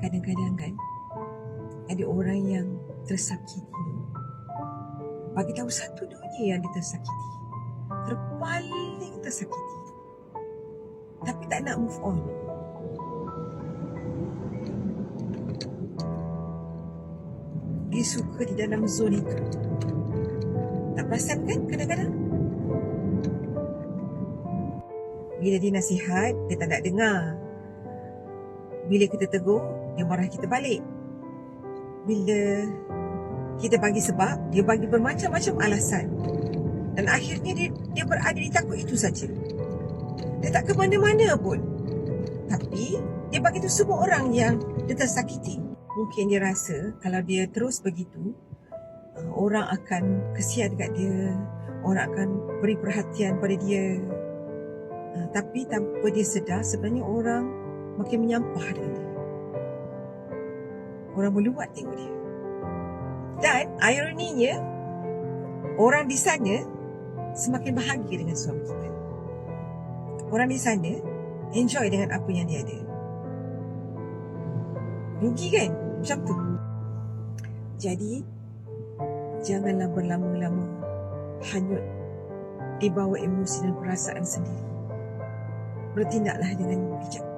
kadang-kadang kan ada orang yang tersakiti. Bagi tahu satu dunia yang dia tersakiti. Terpaling tersakiti. Tapi tak nak move on. Dia suka di dalam zon itu. Tak perasan kan kadang-kadang? Bila dia nasihat, dia tak nak dengar. Bila kita tegur, dia marah kita balik. Bila kita bagi sebab, dia bagi bermacam-macam alasan. Dan akhirnya dia, dia berada di takut itu saja. Dia tak ke mana-mana pun. Tapi, dia bagi tu semua orang yang dia tersakiti. Mungkin dia rasa kalau dia terus begitu, uh, orang akan kesian dekat dia. Orang akan beri perhatian pada dia. Uh, tapi tanpa dia sedar, sebenarnya orang makin menyampah dengan dia. Orang meluat tengok dia. Dan ironinya, orang di sana semakin bahagia dengan suami kita. Orang di sana enjoy dengan apa yang dia ada. Rugi kan? Macam tu. Jadi, janganlah berlama-lama hanyut dibawa emosi dan perasaan sendiri. Bertindaklah dengan bijak.